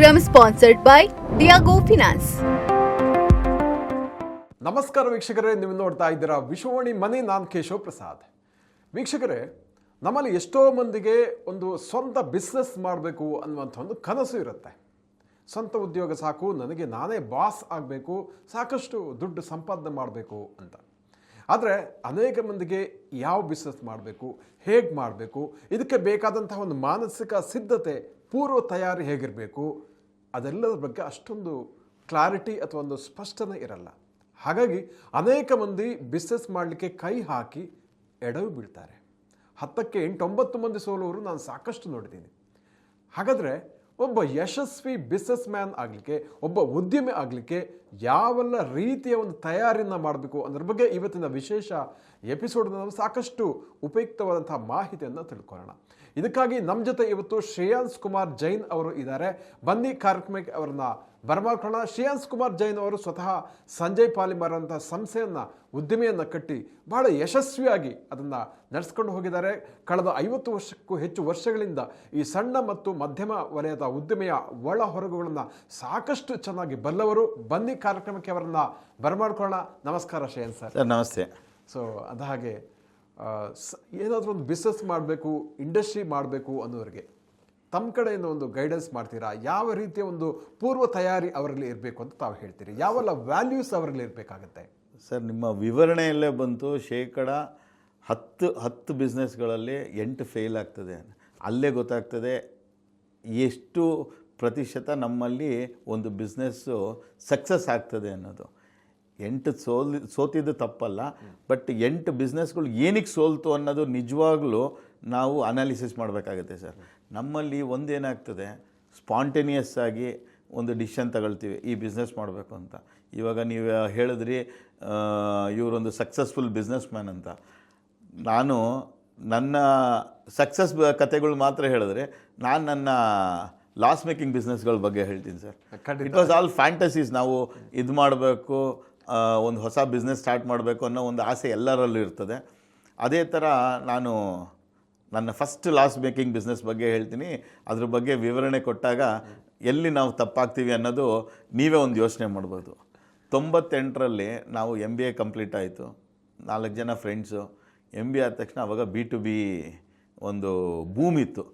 program sponsored by Diago Finance. ನಮಸ್ಕಾರ ವೀಕ್ಷಕರೇ, ನೀವು ನೋಡ್ತಾ ಇದ್ದೀರಾ ವಿಶ್ವವಾಣಿ ಮನೆ, ನಾನು ಕೇಶವ್ ಪ್ರಸಾದ್. ವೀಕ್ಷಕರೇ, ನಮ್ಮಲ್ಲಿ ಎಷ್ಟೋ ಮಂದಿಗೆ ಒಂದು ಸ್ವಂತ ಬಿಸ್ನೆಸ್ ಮಾಡಬೇಕು ಅನ್ನುವಂಥ ಒಂದು ಕನಸು ಇರುತ್ತೆ. ಸ್ವಂತ ಉದ್ಯೋಗ ಸಾಕು, ನನಗೆ ನಾನೇ ಬಾಸ್ ಆಗಬೇಕು, ಸಾಕಷ್ಟು ದುಡ್ಡು ಸಂಪಾದನೆ ಮಾಡಬೇಕು ಅಂತ. ಆದರೆ ಅನೇಕ ಮಂದಿಗೆ ಯಾವ ಬಿಸ್ನೆಸ್ ಮಾಡಬೇಕು, ಹೇಗೆ ಮಾಡಬೇಕು, ಇದಕ್ಕೆ ಬೇಕಾದಂತಹ ಒಂದು ಮಾನಸಿಕ ಸಿದ್ಧತೆ, ಪೂರ್ವ ತಯಾರಿ ಹೇಗಿರಬೇಕು ಅದೆಲ್ಲದರ ಬಗ್ಗೆ ಅಷ್ಟೊಂದು ಕ್ಲಾರಿಟಿ ಅಥವಾ ಒಂದು ಸ್ಪಷ್ಟನೆ ಇರಲ್ಲ. ಹಾಗಾಗಿ ಅನೇಕ ಮಂದಿ ಬಿಸ್ನೆಸ್ ಮಾಡಲಿಕ್ಕೆ ಕೈ ಹಾಕಿ ಎಡವು ಬೀಳ್ತಾರೆ. ಹತ್ತಕ್ಕೆ ಎಂಟೊಂಬತ್ತು ಮಂದಿ ಸೋಲುವರು ನಾನು ಸಾಕಷ್ಟು ನೋಡಿದ್ದೀನಿ. ಹಾಗಾದರೆ ಒಬ್ಬ ಯಶಸ್ವಿ ಬಿಸ್ನೆಸ್ ಮ್ಯಾನ್ ಆಗಲಿಕ್ಕೆ, ಒಬ್ಬ ಉದ್ಯಮಿ ಆಗಲಿಕ್ಕೆ ಯಾವೆಲ್ಲ ರೀತಿಯ ಒಂದು ತಯಾರಿಯನ್ನು ಮಾಡಬೇಕು ಅದರ ಬಗ್ಗೆ ಇವತ್ತಿನ ವಿಶೇಷ ಎಪಿಸೋಡ್ನ ನಾವು ಸಾಕಷ್ಟು ಉಪಯುಕ್ತವಾದಂತಹ ಮಾಹಿತಿಯನ್ನು ತಿಳ್ಕೊಳ್ಳೋಣ. ಇದಕ್ಕಾಗಿ ನಮ್ಮ ಜೊತೆ ಇವತ್ತು ಶ್ರೇಯಾಂಶ್ ಕುಮಾರ್ ಜೈನ್ ಅವರು ಇದ್ದಾರೆ. ಬನ್ನಿ ಕಾರ್ಯಕ್ರಮಕ್ಕೆ ಅವರನ್ನ ಬರಮಾಡ್ಕೊಳ್ಳೋಣ. ಶ್ರೇಯಾಂಶ್ ಕುಮಾರ್ ಜೈನ್ ಅವರು ಸ್ವತಃ ಸಂಜಯ್ ಪಾಲಿಮರ್ ಅಂತ ಸಂಸ್ಥೆಯನ್ನು ಉದ್ದಿಮೆಯನ್ನು ಕಟ್ಟಿ ಬಹಳ ಯಶಸ್ವಿಯಾಗಿ ಅದನ್ನು ನಡೆಸ್ಕೊಂಡು ಹೋಗಿದ್ದಾರೆ. ಕಳೆದ ಐವತ್ತು ವರ್ಷಕ್ಕೂ ಹೆಚ್ಚು ವರ್ಷಗಳಿಂದ ಈ ಸಣ್ಣ ಮತ್ತು ಮಧ್ಯಮ ವಲಯದ ಉದ್ದಿಮೆಯ ಒಳ ಹೊರಗುಗಳನ್ನು ಸಾಕಷ್ಟು ಚೆನ್ನಾಗಿ ಬಲ್ಲವರು. ಬನ್ನಿ ಕಾರ್ಯಕ್ರಮಕ್ಕೆ ಅವರನ್ನು ಬರಮಾಡ್ಕೊಳ್ಳೋಣ. ನಮಸ್ಕಾರ ಶ್ರೇಯನ್ ಸರ್. ಸರ್ ನಮಸ್ತೆ. ಸೊ ಅದ ಹಾಗೆ ಏನಾದರೂ ಒಂದು ಬಿಸ್ನೆಸ್ ಮಾಡಬೇಕು ಇಂಡಸ್ಟ್ರಿ ಮಾಡಬೇಕು ಅನ್ನೋರಿಗೆ ತಮ್ಮ ಕಡೆಯಿಂದ ಒಂದು ಗೈಡೆನ್ಸ್ ಮಾಡ್ತೀರಾ? ಯಾವ ರೀತಿಯ ಒಂದು ಪೂರ್ವ ತಯಾರಿ ಅವರಲ್ಲಿ ಇರಬೇಕು ಅಂತ ತಾವು ಹೇಳ್ತೀರಿ? ಯಾವೆಲ್ಲ ವ್ಯಾಲ್ಯೂಸ್ ಅವರಲ್ಲಿ ಇರಬೇಕಾಗತ್ತೆ? ಸರ್, ನಿಮ್ಮ ವಿವರಣೆಯಲ್ಲೇ ಬಂತು, ಶೇಕಡ ಹತ್ತು ಹತ್ತು ಬಿಸ್ನೆಸ್ಗಳಲ್ಲಿ ಎಂಟು ಫೇಲ್ ಆಗ್ತದೆ. ಅಲ್ಲೇ ಗೊತ್ತಾಗ್ತದೆ ಎಷ್ಟು ಪ್ರತಿಶತ ನಮ್ಮಲ್ಲಿ ಒಂದು ಬಿಸ್ನೆಸ್ಸು ಸಕ್ಸಸ್ ಆಗ್ತದೆ ಅನ್ನೋದು. ಎಂಟು ಸೋಲ್ ಸೋತಿದ್ದು ತಪ್ಪಲ್ಲ ಬಟ್ ಎಂಟು ಬಿಸ್ನೆಸ್ಗಳು ಏನಕ್ಕೆ ಸೋಲ್ತು ಅನ್ನೋದು ನಿಜವಾಗ್ಲೂ ನಾವು ಅನಾಲಿಸಿಸ್ ಮಾಡಬೇಕಾಗುತ್ತೆ ಸರ್. ನಮ್ಮಲ್ಲಿ ಒಂದೇನಾಗ್ತದೆ ಸ್ಪಾಂಟೇನಿಯಸ್ ಆಗಿ ಒಂದು ಡಿಸಿಷನ್ ತಗೊಳ್ತೀವಿ ಈ ಬಿಸ್ನೆಸ್ ಮಾಡಬೇಕು ಅಂತ. ಇವಾಗ ನೀವು ಹೇಳಿದ್ರಿ ಇವರೊಂದು ಸಕ್ಸಸ್ಫುಲ್ ಬಿಸ್ನೆಸ್ ಮ್ಯಾನ್ ಅಂತ. ನಾನು ನನ್ನ ಸಕ್ಸಸ್ ಕತೆಗಳು ಮಾತ್ರ ಹೇಳಿದ್ರೆ ನಾನು ನನ್ನ ಲಾಸ್ ಮೇಕಿಂಗ್ ಬಿಸ್ನೆಸ್ಗಳ ಬಗ್ಗೆ ಹೇಳ್ತೀನಿ sir. It was all fantasies ನಾವು ಇದು ಮಾಡಬೇಕು ಒಂದು ಹೊಸ ಬಿಸ್ನೆಸ್ ಸ್ಟಾರ್ಟ್ ಮಾಡಬೇಕು ಅನ್ನೋ ಒಂದು ಆಸೆ ಎಲ್ಲರಲ್ಲೂ ಇರ್ತದೆ. ಅದೇ ಥರ ನಾನು ನನ್ನ ಫಸ್ಟ್ ಲಾಸ್ ಮೇಕಿಂಗ್ ಬಿಸ್ನೆಸ್ ಬಗ್ಗೆ ಹೇಳ್ತೀನಿ. ಅದ್ರ ಬಗ್ಗೆ ವಿವರಣೆ ಕೊಟ್ಟಾಗ ಎಲ್ಲಿ ನಾವು ತಪ್ಪಾಗ್ತೀವಿ ಅನ್ನೋದು ನೀವೇ ಒಂದು ಯೋಚನೆ ಮಾಡ್ಬೋದು. ತೊಂಬತ್ತೆಂಟರಲ್ಲಿ ನಾವು ಎಂ ಬಿ ಎ ಕಂಪ್ಲೀಟ್ ಆಯಿತು. ನಾಲ್ಕು ಜನ ಫ್ರೆಂಡ್ಸು ಎಂ ಬಿ ಆದ ತಕ್ಷಣ ಅವಾಗ ಬಿ ಟು ಬಿ ಒಂದು ಭೂಮಿ ಇತ್ತು.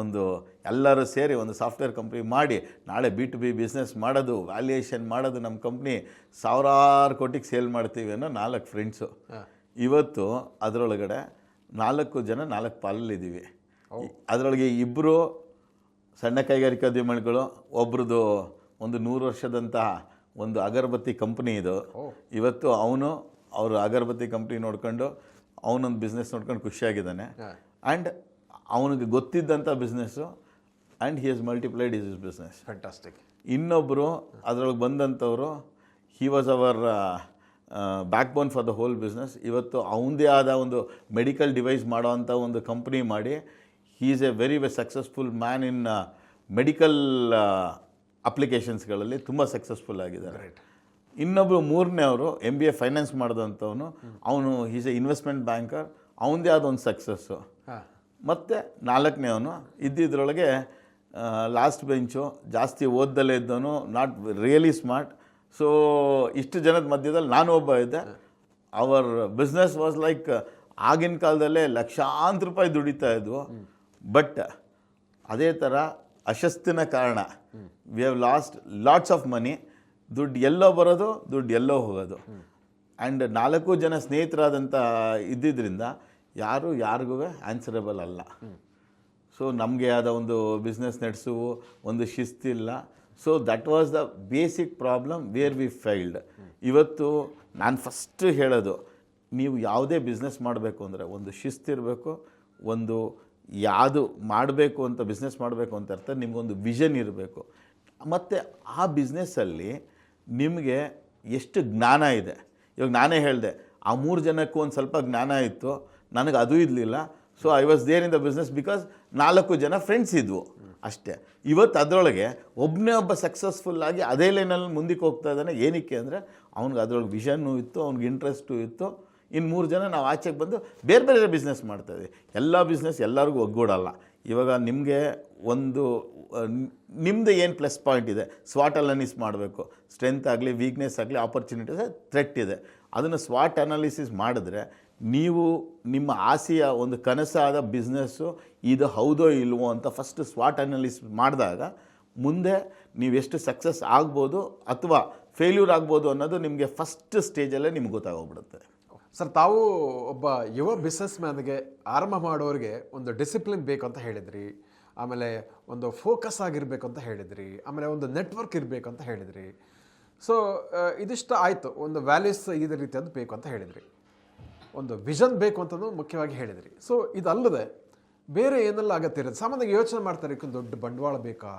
ಒಂದು ಎಲ್ಲರೂ ಸೇರಿ ಒಂದು ಸಾಫ್ಟ್ವೇರ್ ಕಂಪ್ನಿ ಮಾಡಿ ನಾಳೆ ಬಿ ಟು ಬಿ ಬಿಸ್ನೆಸ್ ಮಾಡೋದು ವ್ಯಾಲ್ಯೂಯೇಷನ್ ಮಾಡೋದು ನಮ್ಮ ಕಂಪ್ನಿ ಸಾವಿರಾರು ಕೋಟಿಗೆ ಸೇಲ್ ಮಾಡ್ತೀವಿ ಅನ್ನೋ ನಾಲ್ಕು ಫ್ರೆಂಡ್ಸು ಇವತ್ತು ಅದರೊಳಗಡೆ ನಾಲ್ಕು ಜನ ನಾಲ್ಕು ಪಾಲಲ್ಲಿದ್ದೀವಿ ಅದರೊಳಗೆ ಇಬ್ಬರು ಸಣ್ಣ ಕೈಗಾರಿಕೋದ್ಯಮಿಗಳು ಒಬ್ರದ್ದು ಒಂದು ನೂರು ವರ್ಷದಂತಹ ಒಂದು ಅಗರಬತ್ತಿ ಕಂಪ್ನಿ ಇದು. ಇವತ್ತು ಅವನು ಅವರು ಅಗರಬತ್ತಿ ಕಂಪ್ನಿ ನೋಡ್ಕೊಂಡು ಅವನೊಂದು ಬಿಸ್ನೆಸ್ ನೋಡ್ಕೊಂಡು ಖುಷಿಯಾಗಿದ್ದಾನೆ. ಆ್ಯಂಡ್ ಅವನಿಗೆ ಗೊತ್ತಿದ್ದಂಥ business and he has multiplied is is business fantastic ಇನ್ನೊಬ್ಬರು ಅದರೊಳಗೆ ಬಂದಂಥವರು he was our backbone for the whole business ಇವತ್ತು ಅವನದೇ ಆದ ಒಂದು ಮೆಡಿಕಲ್ ಡಿವೈಸ್ ಮಾಡೋವಂಥ ಒಂದು ಕಂಪ್ನಿ ಮಾಡಿ ಹಿ ಈಸ್ ಎ ವೆರಿ ವೆ ಸಕ್ಸಸ್ಫುಲ್ ಮ್ಯಾನ್ ಇನ್ ಮೆಡಿಕಲ್ ಅಪ್ಲಿಕೇಶನ್ಸ್ಗಳಲ್ಲಿ ತುಂಬ ಸಕ್ಸಸ್ಫುಲ್ ಆಗಿದ್ದಾರೆ. ಇನ್ನೊಬ್ಬರು ಮೂರನೇ ಅವರು ಎಂ ಬಿ ಎ ಫೈನಾನ್ಸ್ ಮಾಡಿದಂಥವನು ಅವನು ಈಸ್ ಎ ಇನ್ವೆಸ್ಟ್ಮೆಂಟ್ ಬ್ಯಾಂಕರ್ ಅವನದೇ ಆದ ಒಂದು ಸಕ್ಸಸ್ಸು ಮತ್ತು ನಾಲ್ಕನೇವನು ಇದ್ದಿದ್ರೊಳಗೆ ಲಾಸ್ಟ್ ಬೆಂಚು ಜಾಸ್ತಿ ಓದ್ದಲ್ಲೇ ಇದ್ದವನು ನಾಟ್ ರಿಯಲಿ ಸ್ಮಾರ್ಟ್ ಸೊ ಇಷ್ಟು ಜನದ ಮಧ್ಯದಲ್ಲಿ ನಾನು ಒಬ್ಬ ಇದ್ದೆ. ಅವರ್ ಬಿಸ್ನೆಸ್ ವಾಸ್ ಲೈಕ್ ಆಗಿನ ಕಾಲದಲ್ಲೇ ಲಕ್ಷಾಂತರ ರೂಪಾಯಿ ದುಡಿತಾ ಇದ್ವು. ಬಟ್ ಅದೇ ಥರ ಅಶಸ್ತಿನ ಕಾರಣ we have lost lots of money ದುಡ್ಡು ಎಲ್ಲೋ ಬರೋದು, ದುಡ್ಡು ಎಲ್ಲೋ ಹೋಗೋದು. ಆ್ಯಂಡ್ ನಾಲ್ಕು ಜನ ಸ್ನೇಹಿತರಾದಂಥ ಇದ್ದಿದ್ದರಿಂದ ಯಾರು ಯಾರಿಗೂ ಆನ್ಸರಬಲ್ ಅಲ್ಲ. ಸೊ ನಮಗೆ ಆದ ಒಂದು ಬಿಸ್ನೆಸ್ ನಡೆಸುವ ಒಂದು ಶಿಸ್ತಿಲ್ಲ so that was the basic problem where we failed ಇವತ್ತು ನಾನು ಫಸ್ಟ್ ಹೇಳೋದು, ನೀವು ಯಾವುದೇ ಬಿಸ್ನೆಸ್ ಮಾಡಬೇಕು ಅಂದರೆ ಒಂದು ಶಿಸ್ತಿರಬೇಕು ಒಂದು ಯಾವುದು ಮಾಡಬೇಕು ಅಂತ ಬಿಸ್ನೆಸ್ ಮಾಡಬೇಕು ಅಂತ ಅರ್ಥ, ನಿಮಗೊಂದು ವಿಷನ್ ಇರಬೇಕು. ಮತ್ತು ಆ ಬಿಸ್ನೆಸ್ಸಲ್ಲಿ ನಿಮಗೆ ಎಷ್ಟು ಜ್ಞಾನ ಇದೆ. ಇವಾಗ ನಾನೇ ಹೇಳಿದೆ, ಆ ಮೂರು ಜನಕ್ಕೂ ಒಂದು ಸ್ವಲ್ಪ ಜ್ಞಾನ ಇತ್ತು ನನಗೆ ಅದು ಇರಲಿಲ್ಲ. So I was there in the business because ನಾಲ್ಕು ಜನ ಫ್ರೆಂಡ್ಸ್ ಇದ್ವು ಅಷ್ಟೇ. ಇವತ್ತು ಅದರೊಳಗೆ ಒಬ್ಬನೇ ಒಬ್ಬ ಸಕ್ಸಸ್ಫುಲ್ ಆಗಿ ಅದೇ ಲೈನಲ್ಲಿ ಮುಂದಕ್ಕೆ ಹೋಗ್ತಾ ಇದ್ದಾನೆ. ಏನಕ್ಕೆ ಅಂದರೆ ಅವ್ನಿಗೆ ಅದರೊಳಗೆ ವಿಷನ್ನು ಇತ್ತು, ಅವ್ನಿಗೆ ಇಂಟ್ರೆಸ್ಟು ಇತ್ತು. ಇನ್ನು ಮೂರು ಜನ ನಾವು ಆಚೆಗೆ ಬಂದು ಬೇರೆ ಬೇರೆ ಬಿಸ್ನೆಸ್ ಮಾಡ್ತಾಯಿದ್ವಿ ಎಲ್ಲ ಬಿಸ್ನೆಸ್ ಎಲ್ಲರಿಗೂ ಒಗ್ಗೂಡಲ್ಲ. ಇವಾಗ ನಿಮಗೆ ಒಂದು ನಿಮ್ಮದು ಏನು ಪ್ಲಸ್ ಪಾಯಿಂಟ್ ಇದೆ? ಸ್ವಾಟ್ ಅನಾಲಿಸ್ ಮಾಡಬೇಕು. ಸ್ಟ್ರೆಂತ್ ಆಗಲಿ ವೀಕ್ನೆಸ್ ಆಗಲಿ ಆಪರ್ಚುನಿಟೀಸ್ ಥ್ರೆಟ್ ಇದೆ. ಅದನ್ನು ಸ್ವಾಟ್ ಅನಾಲಿಸಿಸ್ ಮಾಡಿದ್ರೆ ನೀವು ನಿಮ್ಮ ಆಸೆಯ ಒಂದು ಕನಸಾದ ಬಿಸ್ನೆಸ್ಸು ಇದು ಹೌದೋ ಇಲ್ವೋ ಅಂತ ಫಸ್ಟ್ ಸ್ವಾಟ್ ಅನಾಲಿಸ್ ಮಾಡಿದಾಗ ಮುಂದೆ ನೀವು ಎಷ್ಟು ಸಕ್ಸಸ್ ಆಗ್ಬೋದು ಅಥವಾ ಫೇಲ್ಯೂರ್ ಆಗ್ಬೋದು ಅನ್ನೋದು ನಿಮಗೆ ಫಸ್ಟ್ ಸ್ಟೇಜಲ್ಲೇ ನಿಮ್ಗೆ ಗೊತ್ತಾಗೋಗ್ಬಿಡುತ್ತೆ. ಸರ್, ತಾವು ಒಬ್ಬ ಯುವ ಬಿಸ್ನೆಸ್ ಮ್ಯಾನ್ಗೆ ಆರಂಭ ಮಾಡೋರಿಗೆ ಒಂದು ಡಿಸಿಪ್ಲಿನ್ ಬೇಕು ಅಂತ ಹೇಳಿದ್ರಿ. ಆಮೇಲೆ ಒಂದು ಫೋಕಸ್ ಆಗಿರಬೇಕು ಅಂತ ಹೇಳಿದ್ರಿ. ಆಮೇಲೆ ಒಂದು ನೆಟ್ವರ್ಕ್ ಇರಬೇಕು ಅಂತ ಹೇಳಿದ್ರಿ. ಸೊ ಇದಿಷ್ಟ ಆಯಿತು. ಒಂದು ವ್ಯಾಲ್ಯೂಸ್ ಇದೇ ರೀತಿಯದ್ದು ಬೇಕು ಅಂತ ಹೇಳಿದ್ರಿ. ಒಂದು ವಿಷನ್ ಬೇಕು ಅಂತಲೂ ಮುಖ್ಯವಾಗಿ ಹೇಳಿದ್ರಿ. ಸೊ ಇದಲ್ಲದೆ ಬೇರೆ ಏನೆಲ್ಲ ಅಗತ್ಯ ಇರುತ್ತೆ? ಸಾಮಾನ್ಯವಾಗಿ ಯೋಚನೆ ಮಾಡ್ತಾರೆ ಇದಕ್ಕೊಂದು ದೊಡ್ಡ ಬಂಡವಾಳ ಬೇಕಾ?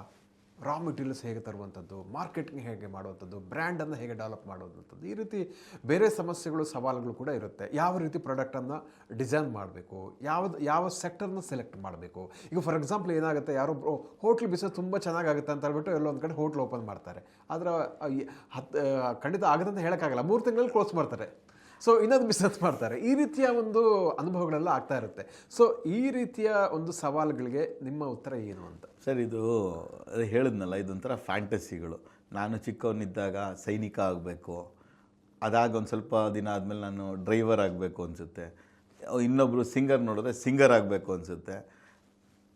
ರಾ ಮೆಟೀರಿಯಲ್ಸ್ ಹೇಗೆ ತರುವಂಥದ್ದು? ಮಾರ್ಕೆಟಿಂಗ್ ಹೇಗೆ ಮಾಡುವಂಥದ್ದು? ಬ್ರ್ಯಾಂಡನ್ನು ಹೇಗೆ ಡೆವಲಪ್ ಮಾಡುವಂಥದ್ದು? ಈ ರೀತಿ ಬೇರೆ ಸಮಸ್ಯೆಗಳು, ಸವಾಲುಗಳು ಕೂಡ ಇರುತ್ತೆ. ಯಾವ ರೀತಿ ಪ್ರಾಡಕ್ಟನ್ನು ಡಿಸೈನ್ ಮಾಡಬೇಕು? ಯಾವ್ದು, ಯಾವ ಸೆಕ್ಟರ್ನ ಸೆಲೆಕ್ಟ್ ಮಾಡಬೇಕು? ಈಗ ಫಾರ್ ಎಕ್ಸಾಂಪಲ್ ಏನಾಗುತ್ತೆ? ಯಾರೊಬ್ಬರು ಹೋಟ್ಲ್ ಬಿಸ್ನೆಸ್ ತುಂಬ ಚೆನ್ನಾಗಾಗುತ್ತೆ ಅಂತ ಹೇಳ್ಬಿಟ್ಟು ಎಲ್ಲೋ ಒಂದು ಕಡೆ ಹೋಟ್ಲ್ ಓಪನ್ ಮಾಡ್ತಾರೆ. ಆದರೆ ಹತ್ತು ಖಂಡಿತ ಆಗದಂತ ಅಂತ ಹೇಳೋಕ್ಕಾಗಲ್ಲ. ಮೂರು ತಿಂಗಳಲ್ಲಿ ಕ್ಲೋಸ್ ಮಾಡ್ತಾರೆ. ಸೊ ಇನ್ನೊಂದು ಬಿಸ್ನೆಸ್ ಮಾಡ್ತಾರೆ. ಈ ರೀತಿಯ ಒಂದು ಅನುಭವಗಳೆಲ್ಲ ಆಗ್ತಾ ಇರುತ್ತೆ. ಸೊ ಈ ರೀತಿಯ ಒಂದು ಸವಾಲುಗಳಿಗೆ ನಿಮ್ಮ ಉತ್ತರ ಏನು ಅಂತ? ಸರ್, ಇದು ಹೇಳಿದ್ನಲ್ಲ, ಇದೊಂಥರ ಫ್ಯಾಂಟಸಿಗಳು. ನಾನು ಚಿಕ್ಕವನಿದ್ದಾಗ ಸೈನಿಕ ಆಗಬೇಕು. ಅದಾಗ ಒಂದು ಸ್ವಲ್ಪ ದಿನ ಆದಮೇಲೆ ನಾನು ಡ್ರೈವರ್ ಆಗಬೇಕು ಅನಿಸುತ್ತೆ. ಇನ್ನೊಬ್ಬರು ಸಿಂಗರ್ ನೋಡಿದ್ರೆ ಸಿಂಗರ್ ಆಗಬೇಕು ಅನಿಸುತ್ತೆ.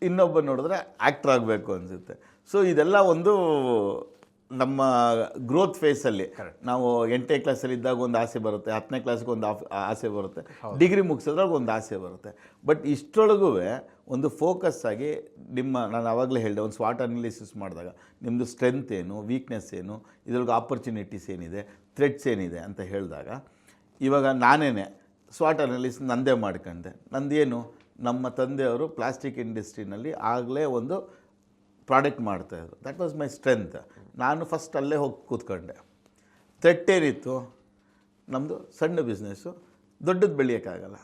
ಇನ್ನೊಬ್ಬ ನೋಡಿದ್ರೆ ಆ್ಯಕ್ಟ್ರ್ ಆಗಬೇಕು ಅನಿಸುತ್ತೆ. ಸೊ ಇದೆಲ್ಲ ಒಂದು ನಮ್ಮ ಗ್ರೋತ್ ಫೇಸಲ್ಲಿ ನಾವು ಎಂಟನೇ ಕ್ಲಾಸಲ್ಲಿ ಇದ್ದಾಗ ಒಂದು ಆಸೆ ಬರುತ್ತೆ ಹತ್ತನೇ ಕ್ಲಾಸ್ಗೆ ಒಂದು ಆಸೆ ಬರುತ್ತೆ ಡಿಗ್ರಿ ಮುಗಿಸಿದ್ರಾಗ ಒಂದು ಆಸೆ ಬರುತ್ತೆ. ಬಟ್ ಇಷ್ಟರೊಳಗೂ ಒಂದು ಫೋಕಸ್ ಆಗಿ ನಿಮ್ಮ ನಾನು ಆವಾಗಲೇ ಹೇಳಿದೆ ಒಂದು ಸ್ವಾಟ್ ಅನಾಲಿಸಿಸ್ ಮಾಡಿದಾಗ ನಿಮ್ಮದು ಸ್ಟ್ರೆಂತ್ ಏನು ವೀಕ್ನೆಸ್ ಏನು ಇದ್ರೊಳಗೆ ಆಪರ್ಚುನಿಟೀಸ್ ಏನಿದೆ ಥ್ರೆಡ್ಸ್ ಏನಿದೆ ಅಂತ ಹೇಳಿದಾಗ ಇವಾಗ ನಾನೇನೆ ಸ್ವಾಟ್ ಅನಾಲಿಸ್ ನಂದೇ ಮಾಡ್ಕೊಂಡೆ. ನಂದೇನು ನಮ್ಮ ತಂದೆಯವರು ಪ್ಲಾಸ್ಟಿಕ್ ಇಂಡಸ್ಟ್ರಿನಲ್ಲಿ ಆಗಲೇ ಒಂದು ಪ್ರಾಡಕ್ಟ್ ಮಾಡ್ತಾಯಿದ್ರು ದ್ಯಾಟ್ ವಾಸ್ ಮೈ ಸ್ಟ್ರೆಂತ್ ನಾನು ಫಸ್ಟ್ ಅಲ್ಲೇ ಹೋಗಿ ಕೂತ್ಕೊಂಡೆ. ಥ್ರೆಟ್ ಏನಿತ್ತು ನಮ್ಮದು ಸಣ್ಣ ಬಿಸ್ನೆಸ್ಸು ದೊಡ್ಡದು ಬೆಳೆಯೋಕ್ಕಾಗಲ್ಲ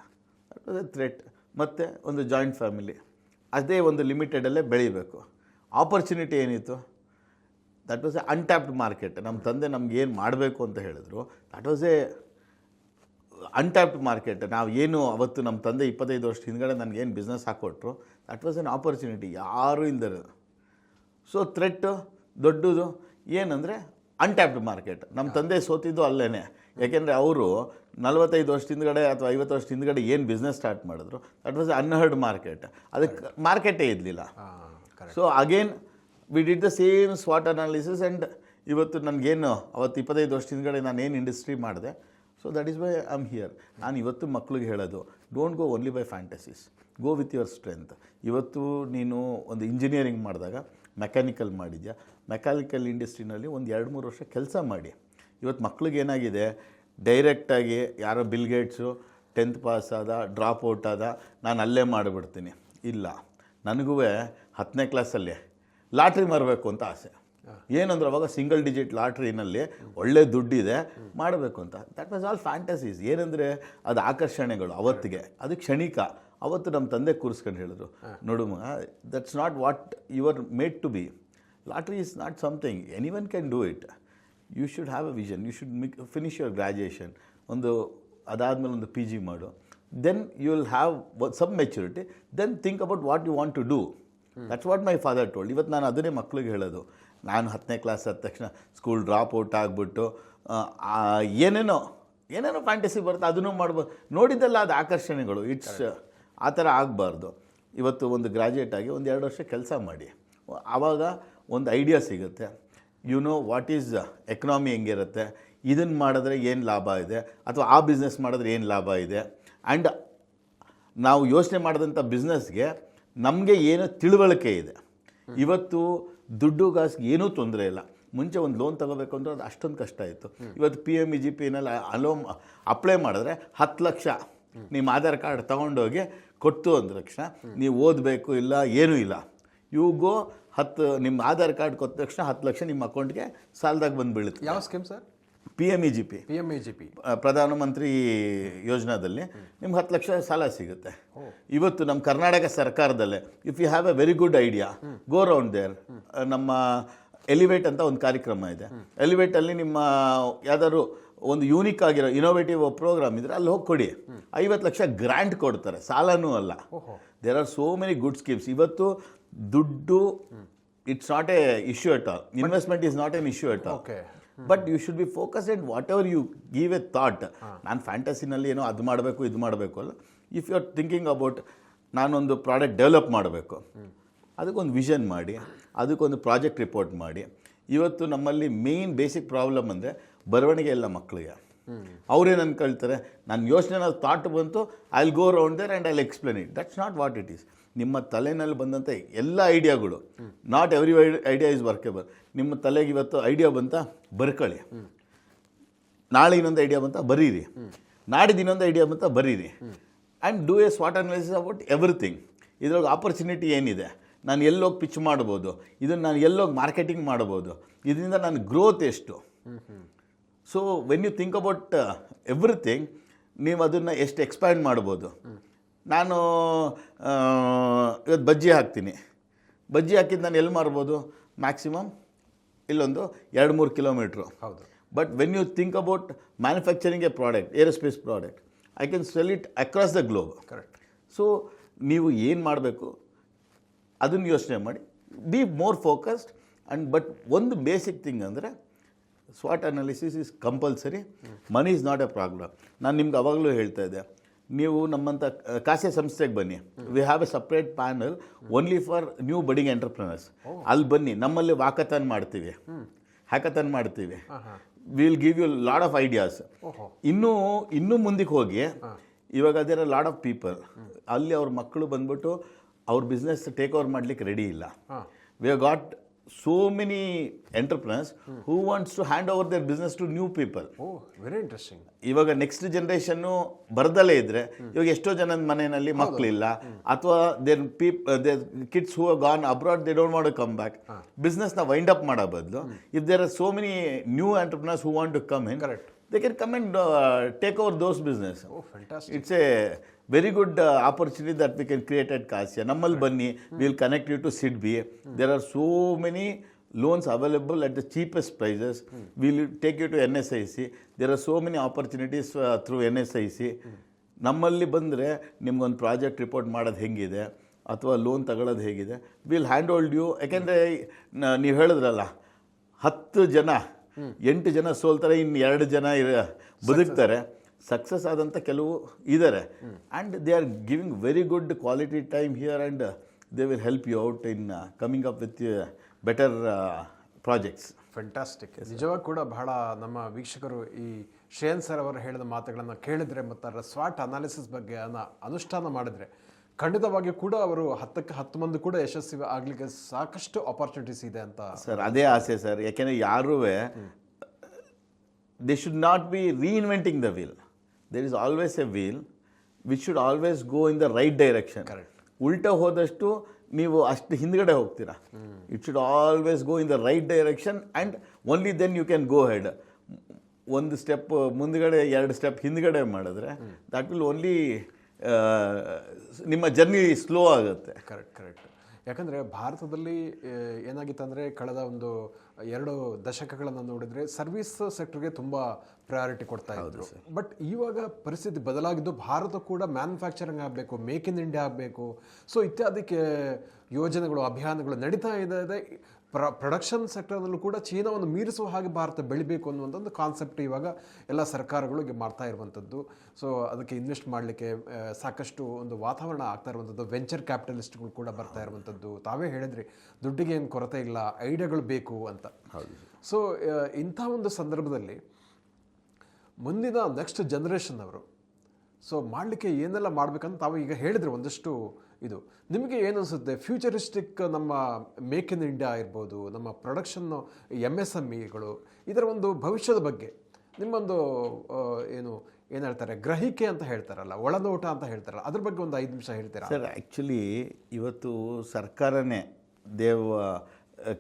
ದಟ್ ವಾಸ್ ಎ ಥ್ರೆಟ್ ಮತ್ತು ಒಂದು ಜಾಯಿಂಟ್ ಫ್ಯಾಮಿಲಿ ಅದೇ ಒಂದು ಲಿಮಿಟೆಡಲ್ಲೇ ಬೆಳಿಬೇಕು. ಆಪರ್ಚುನಿಟಿ ಏನಿತ್ತು? That was a untapped market ನಮ್ಮ ತಂದೆ ನಮ್ಗೆ ಏನು ಮಾಡಬೇಕು ಅಂತ ಹೇಳಿದ್ರು. That was a untapped market ನಾವು ಏನು ಅವತ್ತು ನಮ್ಮ ತಂದೆ ಇಪ್ಪತ್ತೈದು ವರ್ಷ ಹಿಂದ್ಗಡೆ ನನಗೇನು ಬಿಸ್ನೆಸ್ ಹಾಕ್ಕೊಟ್ರು ದಟ್ ವಾಸ್ ಎನ್ ಆಪರ್ಚುನಿಟಿ ಯಾರೂ ಇಲ್ದಿರೋದು. ಸೊ ಥ್ರೆಟ್ಟು ದೊಡ್ಡದು ಏನಂದರೆ ಅನ್ಟ್ಯಾಪ್ಡ್ ಮಾರ್ಕೆಟ್ ನಮ್ಮ ತಂದೆ ಸೋತಿದ್ದು ಅಲ್ಲೇ ಯಾಕೆಂದರೆ ಅವರು ನಲವತ್ತೈದು ವರ್ಷ ಹಿಂದ್ಗಡೆ ಅಥವಾ ಐವತ್ತು ವರ್ಷ ಹಿಂದ್ಗಡೆ ಏನು ಬಿಸ್ನೆಸ್ ಸ್ಟಾರ್ಟ್ ಮಾಡಿದ್ರು ದಟ್ ವಾಸ್ ಅನ್ಹರ್ಡ್ ಮಾರ್ಕೆಟ್ ಅದಕ್ಕೆ ಮಾರ್ಕೆಟೇ ಇರಲಿಲ್ಲ so again we did the same ಸ್ವಾಟ್ analysis and ಇವತ್ತು ನನಗೇನು ಅವತ್ತು ಇಪ್ಪತ್ತೈದು ವರ್ಷ ಹಿಂದ್ಗಡೆ ನಾನು ಏನು ಇಂಡಸ್ಟ್ರಿ ಮಾಡಿದೆ. So that is why I am here ನಾನು ಇವತ್ತು ಮಕ್ಳಿಗೆ ಹೇಳೋದು don't go only by fantasies go with your strength ಇವತ್ತು ನೀನು ಒಂದು ಇಂಜಿನಿಯರಿಂಗ್ ಮಾಡಿದಾಗ ಮೆಕ್ಯಾನಿಕಲ್ ಮಾಡಿದ್ಯಾ? ಮೆಕ್ಯಾನಿಕಲ್ ಇಂಡಸ್ಟ್ರಿನಲ್ಲಿ ಒಂದು ಎರಡು ಮೂರು ವರ್ಷ ಕೆಲಸ ಮಾಡಿ. ಇವತ್ತು ಮಕ್ಳಿಗೇನಾಗಿದೆ ಡೈರೆಕ್ಟಾಗಿ ಯಾರೋ ಬಿಲ್ ಗೇಟ್ಸು ಟೆಂತ್ ಪಾಸ್ ಆದ ಡ್ರಾಪ್ ಔಟ್ ಆದ ನಾನು ಅಲ್ಲೇ ಮಾಡಿಬಿಡ್ತೀನಿ. ಇಲ್ಲ. ನನಗೂ ಹತ್ತನೇ ಕ್ಲಾಸಲ್ಲಿ ಲಾಟ್ರಿ ಮಾರಬೇಕು ಅಂತ ಆಸೆ. ಏನಂದ್ರೆ ಅವಾಗ ಸಿಂಗಲ್ ಡಿಜಿಟ್ ಲಾಟ್ರಿನಲ್ಲಿ ಒಳ್ಳೆ ದುಡ್ಡಿದೆ ಮಾಡಬೇಕು ಅಂತ. ದಟ್ ವಾಸ್ ಆಲ್ ಫ್ಯಾಂಟಸೀಸ್ ಏನಂದರೆ ಅದು ಆಕರ್ಷಣೆಗಳು ಅವತ್ತಿಗೆ. ಅದು ಕ್ಷಣಿಕ. ಅವತ್ತು ನಮ್ಮ ತಂದೆ ಕೂರಿಸ್ಕೊಂಡು ಹೇಳಿದ್ರು ನೋಡು that's not what you are made to be lottery is not something anyone can do it you should have a vision you should mic finish your graduation ಒಂದು ಅದಾದಮೇಲೆ ಒಂದು ಪಿ ಜಿ ಮಾಡು. Then you will have some maturity then think about what you want to do that's what my father told ಇವತ್ತು ನಾನು ಅದನ್ನೇ ಮಕ್ಳಿಗೆ ಹೇಳೋದು. ನಾನು ಹತ್ತನೇ ಕ್ಲಾಸ್ ಆದ ತಕ್ಷಣ ಸ್ಕೂಲ್ ಡ್ರಾಪ್ ಔಟ್ ಆಗಿಬಿಟ್ಟು ಏನೇನೋ ಏನೇನೋ ಫ್ಯಾಂಟಸಿ ಬರುತ್ತೆ ಅದನ್ನು ಮಾಡ್ಬೋದು ನೋಡಿದ್ದೆಲ್ಲ ಅದು ಆಕರ್ಷಣೆಗಳು. ಇಟ್ಸ್ ಆ ಥರ ಆಗಬಾರ್ದು. ಇವತ್ತು ಒಂದು ಗ್ರಾಜ್ಯುಯೇಟ್ ಆಗಿ ಒಂದು ಎರಡು ವರ್ಷ ಕೆಲಸ ಮಾಡಿ. ಆವಾಗ ಒಂದು ಐಡಿಯಾ ಸಿಗುತ್ತೆ. You know what is economy ಹೆಂಗಿರುತ್ತೆ? ಇದನ್ನು ಮಾಡಿದ್ರೆ ಏನು ಲಾಭ ಇದೆ? ಅಥವಾ ಆ ಬಿಸ್ನೆಸ್ ಮಾಡಿದ್ರೆ ಏನು ಲಾಭ ಇದೆ? ಆ್ಯಂಡ್ ನಾವು ಯೋಚನೆ ಮಾಡಿದಂಥ ಬಿಸ್ನೆಸ್ಗೆ ನಮಗೆ ಏನು ತಿಳುವಳಿಕೆ ಇದೆ. ಇವತ್ತು ದುಡ್ಡು ಕಾಸಿಗೆ ಏನೂ ತೊಂದರೆ ಇಲ್ಲ. ಮುಂಚೆ ಒಂದು ಲೋನ್ ತಗೋಬೇಕು ಅಂದ್ರೆ ಅದು ಅಷ್ಟೊಂದು ಕಷ್ಟ ಇತ್ತು. ಇವತ್ತು ಪಿ ಎಂ ಇ ಜಿ ಪಿನಲ್ಲಿ ಅಲೋ ಅಪ್ಲೈ ಮಾಡಿದ್ರೆ ಹತ್ತು ಲಕ್ಷ ನಿಮ್ಮ ಆಧಾರ್ ಕಾರ್ಡ್ ತೊಗೊಂಡೋಗಿ ಕೊಟ್ಟು ಅಂದ ತಕ್ಷಣ ನೀವು ಓದಬೇಕು ಇಲ್ಲ ಏನೂ ಇಲ್ಲ. ಯು ಗೋ ಹತ್ತು ನಿಮ್ಮ ಆಧಾರ್ ಕಾರ್ಡ್ ಕೊಟ್ಟ ತಕ್ಷಣ ಹತ್ತು ಲಕ್ಷ ನಿಮ್ಮ ಅಕೌಂಟ್ಗೆ ಸಾಲದಾಗ ಬಂದು ಬೀಳುತ್ತೆ. ಯಾವ scheme sir? P M E G P P M E G P ಪ್ರಧಾನಮಂತ್ರಿ ಯೋಜನಾದಲ್ಲಿ ನಿಮ್ಗೆ ಹತ್ತು ಲಕ್ಷ ಸಾಲ ಸಿಗುತ್ತೆ. ಇವತ್ತು ನಮ್ಮ Karnataka ಸರ್ಕಾರದಲ್ಲೇ if you have a very good idea go round there ನಮ್ಮ ಎಲಿವೇಟ್ ಅಂತ ಒಂದು ಕಾರ್ಯಕ್ರಮ ಇದೆ. ಎಲಿವೇಟಲ್ಲಿ ನಿಮ್ಮ ಯಾವ್ದಾದ್ರು ಒಂದು ಯೂನಿಕ್ ಆಗಿರೋ ಇನೋವೇಟಿವ್ ಪ್ರೋಗ್ರಾಮ್ ಇದ್ರೆ ಅಲ್ಲಿ ಹೋಗಿ ಕೊಡಿ. ಐವತ್ತು ಲಕ್ಷ ಗ್ರ್ಯಾಂಟ್ ಕೊಡ್ತಾರೆ. ಸಾಲನೂ ಅಲ್ಲ. There are so many good schemes ಇವತ್ತು ದುಡ್ಡು it's not a issue at all investment is not an issue at all. But you should be focus at whatever you give a thought ನಾನು ಫ್ಯಾಂಟಸಿನಲ್ಲಿ ಏನೋ ಅದು ಮಾಡಬೇಕು ಇದು ಮಾಡಬೇಕು ಅಲ್ಲ. If you are thinking about ನಾನೊಂದು ಪ್ರಾಡಕ್ಟ್ ಡೆವಲಪ್ ಮಾಡಬೇಕು. ಅದಕ್ಕೊಂದು ವಿಷನ್ ಮಾಡಿ ಅದಕ್ಕೊಂದು ಪ್ರಾಜೆಕ್ಟ್ ರಿಪೋರ್ಟ್ ಮಾಡಿ. ಇವತ್ತು ನಮ್ಮಲ್ಲಿ ಮೇನ್ ಬೇಸಿಕ್ ಪ್ರಾಬ್ಲಮ್ ಅಂದರೆ ಬರವಣಿಗೆ ಇಲ್ಲ ಮಕ್ಕಳಿಗೆ. ಅವ್ರೇನು ಅನ್ಕೊಳ್ತಾರೆ ನನ್ನ ಯೋಚನೆ ಥಾಟ್ ಬಂತು I will go round there and I explain it that's not what it is ನಿಮ್ಮ ತಲೆನಲ್ಲಿ ಬಂದಂಥ ಎಲ್ಲ ಐಡಿಯಾಗಳು not every idea is workable ನಿಮ್ಮ ತಲೆಗೆ ಇವತ್ತು ಐಡಿಯಾ ಬಂತ, ಬರ್ಕೊಳ್ಳಿ. ನಾಳೆ ಇನ್ನೊಂದು ಐಡಿಯಾ ಬಂತ, ಬರೀರಿ. ನಾಡಿದ್ದು ಇನ್ನೊಂದು ಐಡಿಯಾ ಬಂತ, ಬರೀರಿ. ಆ್ಯಂಡ್ ಡೂ ಎ ಸ್ವಾಟ್ ಅನಾಲಿಸಿಸ್ ಅಬೌಟ್ ಎವ್ರಿಥಿಂಗ್ ಇದ್ರೊಳಗೆ ಆಪರ್ಚುನಿಟಿ ಏನಿದೆ? ನಾನು ಎಲ್ಲೋಗಿ ಪಿಚ್ ಮಾಡ್ಬೋದು. ಇದನ್ನು ನಾನು ಎಲ್ಲೋಗಿ ಮಾರ್ಕೆಟಿಂಗ್ ಮಾಡ್ಬೋದು. ಇದರಿಂದ ನನ್ನ ಗ್ರೋತ್ ಎಷ್ಟು? So when you think about everything ನೀವು ಅದನ್ನು ಎಷ್ಟು ಎಕ್ಸ್ಪ್ಯಾಂಡ್ ಮಾಡ್ಬೋದು? ನಾನು ಇವತ್ತು ಬಜ್ಜಿ ಹಾಕ್ತೀನಿ. ಬಜ್ಜಿ ಹಾಕಿದ್ದು ನಾನು ಎಲ್ಲಿ ಮಾಡ್ಬೋದು ಮ್ಯಾಕ್ಸಿಮಮ್ ಇಲ್ಲೊಂದು ಎರಡು ಮೂರು ಕಿಲೋಮೀಟ್ರು ಹೌದು. But when you think about manufacturing a product aerospace product I can sell it across the globe correct so ನೀವು ಏನು ಮಾಡಬೇಕು? ಅದನ್ನು ಯೋಚನೆ ಮಾಡಿ. Be more focused and but ಒಂದು ಬೇಸಿಕ್ ಥಿಂಗ್ ಅಂದರೆ ಸ್ವಾಟ್ analysis is compulsory. Money is not a problem. ನಾನು ನಿಮ್ಗೆ ಅವಾಗಲೂ ಹೇಳ್ತಾ ಇದ್ದೆ. ನೀವು ನಮ್ಮಂಥ ಖಾಸಗಿ ಸಂಸ್ಥೆಗೆ ಬನ್ನಿ. We have a separate panel only for new budding entrepreneurs ಅಲ್ಲಿ ಬನ್ನಿ. ನಮ್ಮಲ್ಲಿ ವಾಕಥಾನ್ ಮಾಡ್ತೀವಿ. ಹ್ಯಾಕಥಾನ್ ಮಾಡ್ತೀವಿ. Will give you lot of ideas ಇನ್ನೂ ಇನ್ನೂ ಮುಂದಕ್ಕೆ ಹೋಗಿ ಇವಾಗ ಅದೇರ ಲಾಡ್ ಆಫ್ ಪೀಪಲ್ ಅಲ್ಲಿ ಅವ್ರ ಮಕ್ಕಳು ಬಂದ್ಬಿಟ್ಟು ಅವ್ರ ಬಿಸ್ನೆಸ್ ಟೇಕ್ ಓವರ್ ಮಾಡ್ಲಿಕ್ಕೆ ರೆಡಿ ಇಲ್ಲ. We have so many entrepreneurs who wants to hand over their business to new people very interesting ಇವಾಗ ನೆಕ್ಸ್ಟ್ ಜನ್ರೇಷನ್ನು ಬರ್ದಲೇ ಇದ್ರೆ ಇವಾಗ ಎಷ್ಟೋ ಜನದ ಮನೆಯಲ್ಲಿ ಮಕ್ಕಳಿಲ್ಲ ಅಥವಾ their peep their kids who gone abroad they don't ಮಾಡೋ ಕಮ್ ಬ್ಯಾಕ್ ಬಿಸ್ನೆಸ್ನ ವೈಂಡ್ ಅಪ್ ಮಾಡೋ ಬದಲು if there are so many new entrepreneurs who want to come in correct they can come and take over those business it's a very good opportunity that we can create at KASSIA ನಮ್ಮಲ್ಲಿ ಬನ್ನಿ will connect you to SIDBI there are so many loans available at the cheapest prices will take you to N S I C there are so many opportunities through N S I C ನಮ್ಮಲ್ಲಿ ಬಂದರೆ ನಿಮ್ಗೊಂದು project report ಮಾಡೋದು ಹೆಂಗಿದೆ? ಅಥವಾ loan ತಗೊಳ್ಳೋದು ಹೇಗಿದೆ? Will hand hold you ಯಾಕೆಂದರೆ ನೀವು ಹೇಳಿದ್ರಲ್ಲ ಹತ್ತು ಜನ ಎಂಟು ಜನ ಸೋಲ್ತಾರೆ ಇನ್ನು ಎರಡು ಜನ ಇರ ಬದುಕ್ತಾರೆ. ಸಕ್ಸಸ್ ಆದಂಥ ಕೆಲವು ಇದ್ದಾರೆ and they are giving very good quality time here and they will help you out in coming up with better projects fantastic ನಿಜವಾಗ ಕೂಡ ಬಹಳ ನಮ್ಮ ವೀಕ್ಷಕರು ಈ ಶ್ರೇಯನ್ ಸರ್ ಅವರು ಹೇಳಿದ ಮಾತುಗಳನ್ನು ಕೇಳಿದರೆ ಮತ್ತು ಅದರ ಸ್ವಾಟ್ ಅನಾಲಿಸಿಸ್ ಬಗ್ಗೆ ಅನುಷ್ಠಾನ ಮಾಡಿದರೆ ಖಂಡಿತವಾಗಿ ಕೂಡ ಅವರು ಹತ್ತಕ್ಕೆ ಹತ್ತು ಮಂದಿ ಕೂಡ ಯಶಸ್ವಿ ಆಗಲಿಕ್ಕೆ ಸಾಕಷ್ಟು ಆಪರ್ಚುನಿಟೀಸ್ ಇದೆ ಅಂತ ಸರ್ ಅದೇ ಆಸೆ ಸರ್ ಯಾಕೆಂದರೆ ಯಾರೂ they should not be reinventing the wheel there is always a wheel which should always go in the right direction ಉಲ್ಟ ಉಲ್ಟಾ ಹೋದಷ್ಟು ನೀವು ಅಷ್ಟು ಹಿಂದ್ಗಡೆ ಹೋಗ್ತೀರಾ. It should always go in the right direction and only then you can go head ಒಂದು step ಮುಂದ್ಗಡೆ ಎರಡು step ಹಿಂದ್ಗಡೆ ಮಾಡಿದ್ರೆ ದಟ್ ವಿಲ್ ಓನ್ಲಿ ನಿಮ್ಮ ಜರ್ನಿ ಸ್ಲೋ ಆಗುತ್ತೆ. ಕರೆಕ್ಟ್ ಕರೆಕ್ಟ್ ಯಾಕಂದರೆ ಭಾರತದಲ್ಲಿ ಏನಾಗಿತ್ತು ಏನಾಗಿತ್ತಂದರೆ ಕಳೆದ ಒಂದು ಎರಡು ದಶಕಗಳನ್ನು ನೋಡಿದರೆ ಸರ್ವಿಸ್ ಸೆಕ್ಟರ್ಗೆ ತುಂಬ ಪ್ರಯಾರಿಟಿ ಕೊಡ್ತಾ ಇದ್ರು. ಬಟ್ ಇವಾಗ ಪರಿಸ್ಥಿತಿ ಬದಲಾಗಿದ್ದು ಭಾರತ ಕೂಡ ಮ್ಯಾನುಫ್ಯಾಕ್ಚರಿಂಗ್ ಆಗಬೇಕು ಮೇಕ್ ಇನ್ ಇಂಡಿಯಾ ಆಗಬೇಕು. ಸೊ ಇತ್ಯಾದಿಕ್ಕೆ ಯೋಜನೆಗಳು ಅಭಿಯಾನಗಳು ನಡೀತಾ ಇದೆ. ಪ್ರ ಪ್ರೊಡಕ್ಷನ್ ಸೆಕ್ಟರ್ನಲ್ಲೂ ಕೂಡ ಚೀನಾವನ್ನು ಮೀರಿಸುವ ಹಾಗೆ ಭಾರತ ಬೆಳಿಬೇಕು ಅನ್ನುವಂಥ ಒಂದು ಕಾನ್ಸೆಪ್ಟ್ ಇವಾಗ ಎಲ್ಲ ಸರ್ಕಾರಗಳು ಈಗ ಮಾಡ್ತಾ ಇರುವಂಥದ್ದು. ಸೊ ಅದಕ್ಕೆ ಇನ್ವೆಸ್ಟ್ ಮಾಡಲಿಕ್ಕೆ ಸಾಕಷ್ಟು ಒಂದು ವಾತಾವರಣ ಆಗ್ತಾ ಇರುವಂಥದ್ದು. ವೆಂಚರ್ ಕ್ಯಾಪಿಟಲಿಸ್ಟ್ಗಳು ಕೂಡ ಬರ್ತಾ ಇರುವಂಥದ್ದು. ತಾವೇ ಹೇಳಿದ್ರಿ ದುಡ್ಡಿಗೆ ಏನು ಕೊರತೆ ಇಲ್ಲ ಐಡಿಯಾಗಳು ಬೇಕು ಅಂತ. ಸೊ ಇಂಥ ಒಂದು ಸಂದರ್ಭದಲ್ಲಿ ಮುಂದಿನ ನೆಕ್ಸ್ಟ್ ಜನ್ರೇಷನ್ ಅವರು ಸೊ ಮಾಡಲಿಕ್ಕೆ ಏನೆಲ್ಲ ಮಾಡಬೇಕಂತ ತಾವು ಈಗ ಹೇಳಿದ್ರೆ ಒಂದಷ್ಟು ಇದು. ನಿಮಗೆ ಏನು ಅನಿಸುತ್ತೆ ಫ್ಯೂಚರಿಸ್ಟಿಕ್ ನಮ್ಮ ಮೇಕ್ ಇನ್ ಇಂಡಿಯಾ ಇರ್ಬೋದು, ನಮ್ಮ ಪ್ರೊಡಕ್ಷನ್ನು ಎಂ ಎಸ್ ಎಂ ಇಗಳು ಇದರ ಒಂದು ಭವಿಷ್ಯದ ಬಗ್ಗೆ. ನಿಮ್ಮೊಂದು ಏನು ಏನು ಹೇಳ್ತಾರೆ? ಗ್ರಹಿಕೆ ಅಂತ ಹೇಳ್ತಾರಲ್ಲ, ಒಳನೋಟ ಅಂತ ಹೇಳ್ತಾರಲ್ಲ, ಅದ್ರ ಬಗ್ಗೆ ಒಂದು ಐದು ನಿಮಿಷ ಹೇಳ್ತೀರಾ? ಸರ್ ಆ್ಯಕ್ಚುಲಿ ಇವತ್ತು ಸರ್ಕಾರನೇ ದೇವ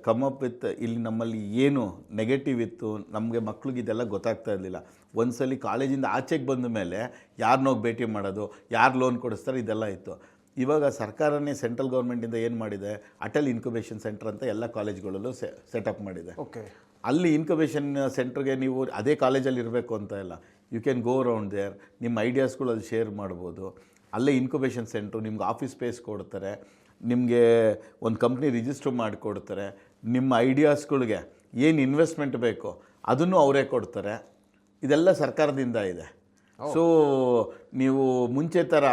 ಕಮ್ ಅಪ್ ವಿತ್ ಇಲ್ಲಿ ನಮ್ಮಲ್ಲಿ ಏನು ನೆಗೆಟಿವ್ ಇತ್ತು, ನಮಗೆ ಮಕ್ಳಿಗೆ ಇದೆಲ್ಲ ಗೊತ್ತಾಗ್ತಾ ಇರಲಿಲ್ಲ. ಒಂದ್ಸಲಿ ಕಾಲೇಜಿಂದ ಆಚೆಗೆ ಬಂದ ಮೇಲೆ ಯಾರನ್ನೋಗಿ ಭೇಟಿ ಮಾಡೋದು, ಯಾರು ಲೋನ್ ಕೊಡಿಸ್ತಾರೆ, ಇದೆಲ್ಲ ಇತ್ತು. ಇವಾಗ ಸರ್ಕಾರನೇ ಸೆಂಟ್ರಲ್ ಗೌರ್ಮೆಂಟಿಂದ ಏನು ಮಾಡಿದೆ? ಅಟಲ್ ಇನ್ಕ್ಯುಬೇಷನ್ ಸೆಂಟರ್ ಅಂತ ಎಲ್ಲ ಕಾಲೇಜ್ಗಳಲ್ಲೂ ಸೆ ಸೆಟಪ್ ಮಾಡಿದೆ. ಓಕೆ ಅಲ್ಲಿ ಇನ್ಕ್ಯುಬೇಷನ್ ಸೆಂಟ್ರಿಗೆ ನೀವು ಅದೇ ಕಾಲೇಜಲ್ಲಿ ಇರಬೇಕು ಅಂತ ಇಲ್ಲ. You can go around there ನಿಮ್ಮ ಐಡಿಯಾಸ್ಗಳು ಅಲ್ಲಿ ಶೇರ್ ಮಾಡ್ಬೋದು. ಅಲ್ಲೇ ಇನ್ಕ್ಯುಬೇಷನ್ ಸೆಂಟ್ರು ನಿಮ್ಗೆ ಆಫೀಸ್ ಸ್ಪೇಸ್ ಕೊಡ್ತಾರೆ. ನಿಮಗೆ ಒಂದು ಕಂಪ್ನಿ ರಿಜಿಸ್ಟರ್ ಮಾಡಿಕೊಡ್ತಾರೆ. ನಿಮ್ಮ ಐಡಿಯಾಸ್ಗಳಿಗೆ ಏನು ಇನ್ವೆಸ್ಟ್ಮೆಂಟ್ ಬೇಕು ಅದನ್ನು ಅವರೇ ಕೊಡ್ತಾರೆ. ಇದೆಲ್ಲ ಸರ್ಕಾರದಿಂದ ಇದೆ. ಸೊ ನೀವು ಮುಂಚೆ ಥರ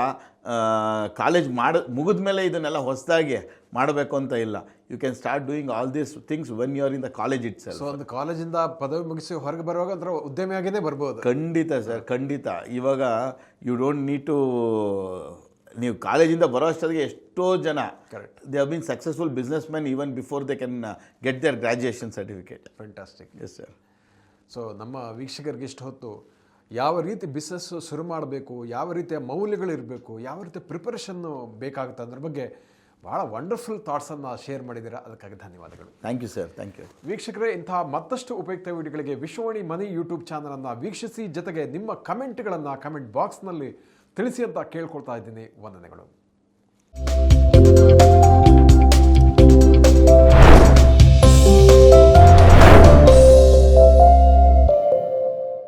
ಕಾಲೇಜ್ ಮಾಡ ಮುಗಿದ ಮೇಲೆ ಇದನ್ನೆಲ್ಲ ಹೊಸದಾಗಿ ಮಾಡಬೇಕು ಅಂತ ಇಲ್ಲ. You can start doing all these things one year ಇಂದ in the college it sir so ಒಂದು ಕಾಲೇಜಿಂದ ಪದವಿ ಮುಗಿಸಿ ಹೊರಗೆ ಬರುವಾಗ ಒಂಥರ ಆಗಿದೆ ಬರ್ಬೋದು. ಖಂಡಿತ ಸರ್ ಖಂಡಿತ. ಇವಾಗ ಯು ಡೋಂಟ್ ನೀಡ್ ಟು ನೀವು ಕಾಲೇಜಿಂದ ಬರೋ ಅಷ್ಟೊತ್ತಿಗೆ ಎಷ್ಟೋ ಜನ correct they have been successful businessman even before they can get their graduation certificate fantastic yes sir so ನಮ್ಮ ವೀಕ್ಷಕರಿಗೆ ಇಷ್ಟು ಹೊತ್ತು ಯಾವ ರೀತಿ ಬಿಸ್ನೆಸ್ ಶುರು ಮಾಡಬೇಕು ಯಾವ ರೀತಿಯ ಮೌಲ್ಯಗಳಿರಬೇಕು ಯಾವ ರೀತಿ ಪ್ರಿಪರೇಷನ್ನು ಬೇಕಾಗುತ್ತೆ ಅದ್ರ ಬಗ್ಗೆ ಭಾಳ ವಂಡರ್ಫುಲ್ ಥಾಟ್ಸನ್ನು ಶೇರ್ ಮಾಡಿದ್ದೀರಾ. ಅದಕ್ಕಾಗಿ ಧನ್ಯವಾದಗಳು. Thank you sir thank you ವೀಕ್ಷಕರೇ ಇಂತಹ ಮತ್ತಷ್ಟು ಉಪಯುಕ್ತ ವಿಡಿಯೋಗಳಿಗೆ ವಿಶ್ವವಾಣಿ ಮನಿ ಯೂಟ್ಯೂಬ್ ಚಾನಲನ್ನು ವೀಕ್ಷಿಸಿ ಜೊತೆಗೆ ನಿಮ್ಮ ಕಮೆಂಟ್ಗಳನ್ನು ಕಮೆಂಟ್ ಬಾಕ್ಸ್ನಲ್ಲಿ ತಿಳಿಸಿ ಅಂತ ಕೇಳ್ಕೊಳ್ತಾ ಇದ್ದೀನಿ. ವಂದನೆಗಳು.